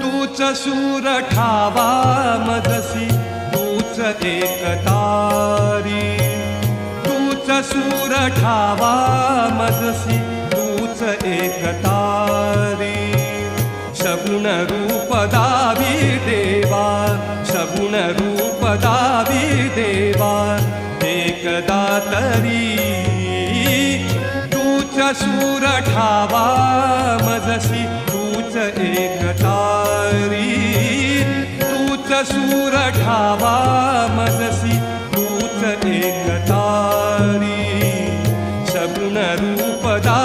तूच सूर ठावा मजसी तूच एकतारी तूच सूर ठावा मजसी तूच एकतारी सगुण रूप दावी तरी तूच सूर ठावा मजसी तूच एकतारी तूच सूर ठावा मजसी तूच एकतारी सगुण रूपदा